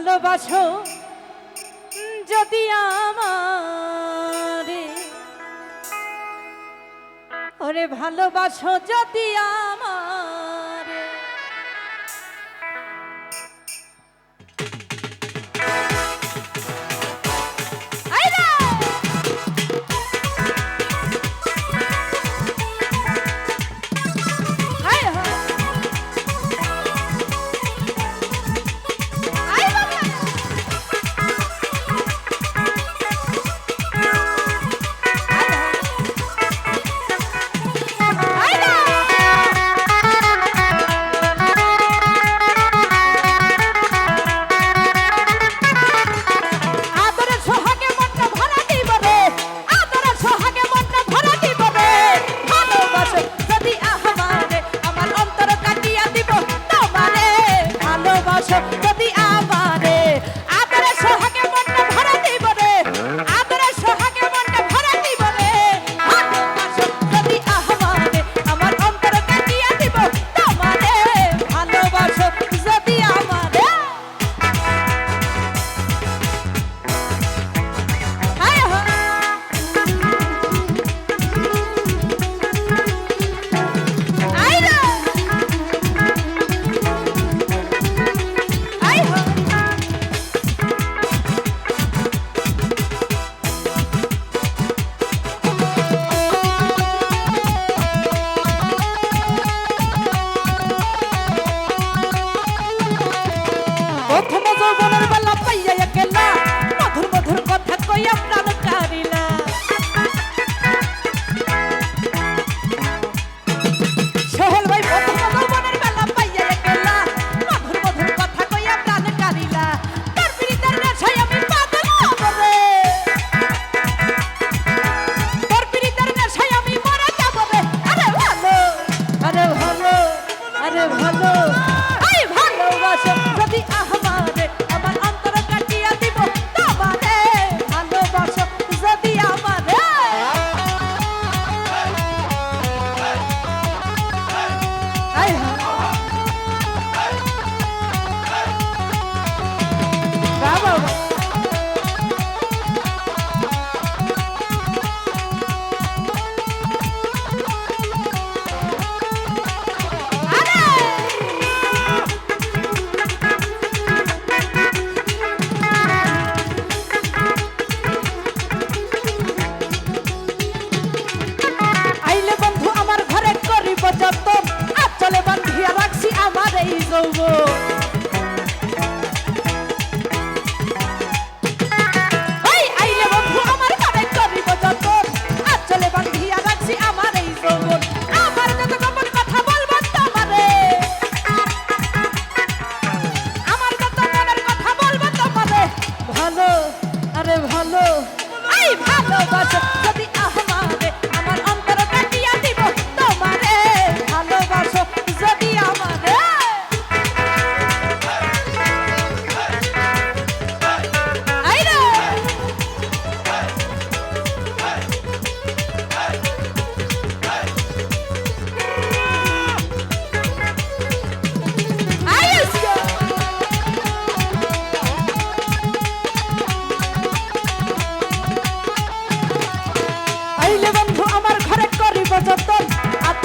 ভালোবাসো যদি আমারে। ওরে ভালোবাসো যদি আমার।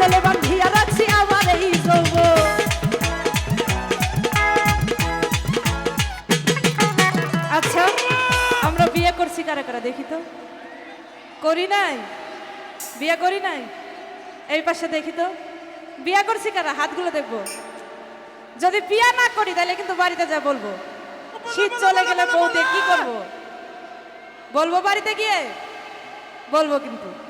আমার আচ্ছা আমরা বিয়ে করি নাই? বিয়ে করি নাই? পাশে দেখি তো। হাতগুলো দেখব। যদি বিয়া না করি, তাহলে কিন্তু বাড়িতে যা বলব। শীত চলে গেলে বউতে কি করব? বলব বাড়িতে গিয়ে? বলব কিন্তু।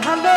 ভালো